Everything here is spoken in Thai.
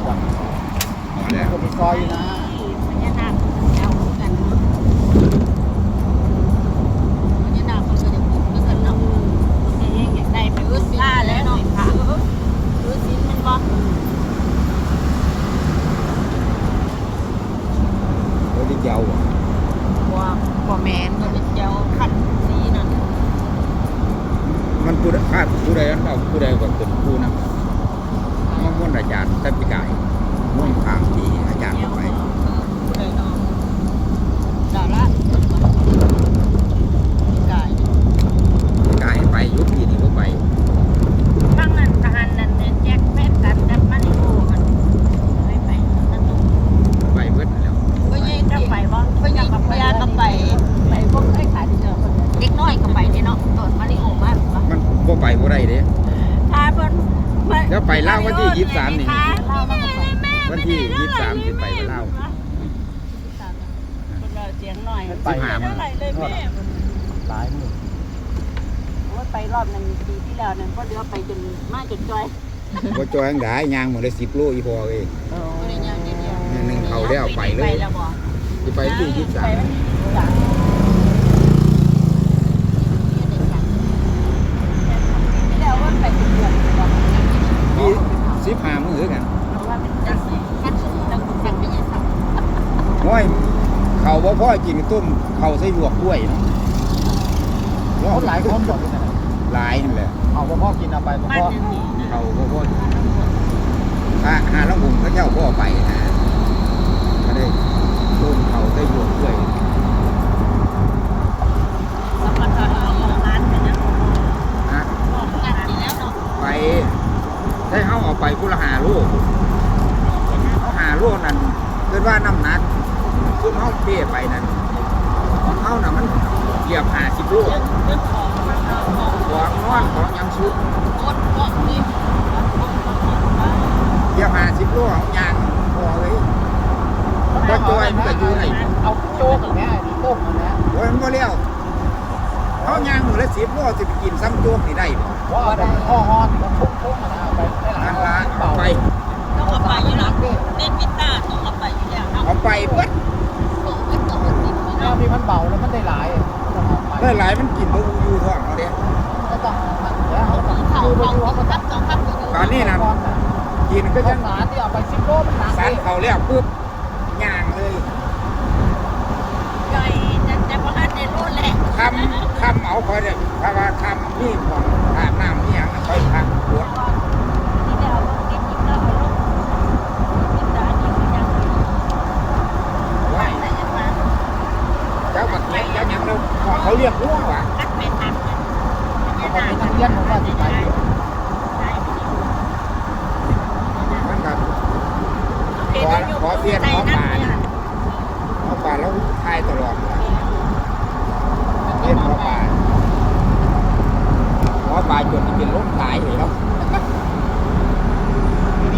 มาแล้วก็มีซอยอยู่นะพญานาคเอากันพญานาคมันจะพูดอนกันเนาะเองอยากได้ไปรู้สิล่าแล้วเนาะค่ะรู้สิมันบ่โอ้ยยวอะบ่บ่แมนมันเจ้าคันสีนั่นมันผู้ใดภาพผู้ใดอันเอาผู้ใดก็เป็นผู้นำมัน ม่นอาจารย์แต่ปีกายม่วนข้างที่อาจารย์เอาไป เลยเนาะดารากาย ปีกายไปอยุคที่นี่ก็ไป ทั้งนั้นทหารนั่นเนี่ยแจ็คแม่กันกับมาริโอมันไปไปนั่นตุ้ ไปเบิดแล้ว ก็ยังจะไปบ่ก็ยังกับยาก็ไปไปพวกไอ้ขายที่เจอเด็กน้อยก็ไปเนี่ยเนาะตอนมาริโอมา มันบ่ไปบ่ได้เด้ พาเพิ่น แล้ว ไปลาววันที่23นี่พาเราก็ไปแม่วันที่23สิไปลาวคนเราเสียงหน่อยไปหามันเท่าไหร่เลยแม่หลายมือโอ้ยไปรอบนึงปีที่แล้วนั่นก็เดือไปจนมาจนจอยบ่จอยจังได๋ยางมื้อละ10โลอีพอเอ้ยบ่ได้ยังเดียวหนึ่งเขาแล้วไปเลยไปแล้วบ่สิไปวันที่ไป23วันที่สามที่แล้วว่าไปเป็นเดือนบ่ มี15มื้อกัน เพราะว่าเป็นจังซี่คัดต้องสั่งไปยังสั่ง ห้อยเขาบ่พ่อกินต้มเขาใส่หยวกกล้วยเนาะคนหลายคนบอกที่ไหนหลายนั่นแหละเอาพ่อกินเอาไปพ่บ้านอนึงนี่นะเขาบ่พ่อถ้าหาลังหุงเขาเจ้าพ่อไปนะก็ได้ต้มเขาใส่หยวกกล้วยสมบัติเอาร้านไปนะนะบอกงานดีแล้วเนาะไปให้เฮาเอาไปพุละหาโลเขาหาโลนั่นเกิดว่าน้ำหนัก ซุมเฮาเปี้ยไปนั่นของเฮาน่ะมันเหยียบ50โลเรื่องเรื่องของนอนของยังสุดกดกดนี่เหยียบ50โลเอายางพอเลยก็จอยมันก็อยู่ในเอาโจ๊กอย่างเงี้ยต้มอย่างเงี้ยโอ้ยมันบ่เลี้ยวเขายางหมือละ10โลสิไปกินซ้ำโจ๊กนี่ได้บ่ว่าเอาแต่ห่อห่อที่มันทุกมันเอาไปได้หลายทางร้านไปต้องเอาไปยู่หลัง ไปได้หลายมันกินบ่อยู่ท้องเขาเด้ก็ต้องมันแล้วเขาเขาเขาคือไปเขาดูเขาเขาทับต้องทับอยู่ตอนนี้นะกินก็ก็ยังงหนาที่เอาไปสิบโลมันหนักสันเขาแล้วปุ๊บย่างเลยใหญ่จะจะมาหันในรุ่นแหละคำคำเอาคอยเด้ถ้าว่าคำนี่ของอาบน้ำนี่ยังน่ะคอยพักปวด ที่เดียวกินกินแล้วเอาลูกกินได้กินยัง ไว้ ไหนยังมา เจ้าบักเก็ตเจ้าหยังแล้ว เขาเรียกร่วงว่ะคัดเป็นทันกันเขาเป็นนักเรียนผมว่าจะไปมันก็ขอเพียนขอป่านขอป่าแล้วทายตลอดเพียนขอป่าขอป่าน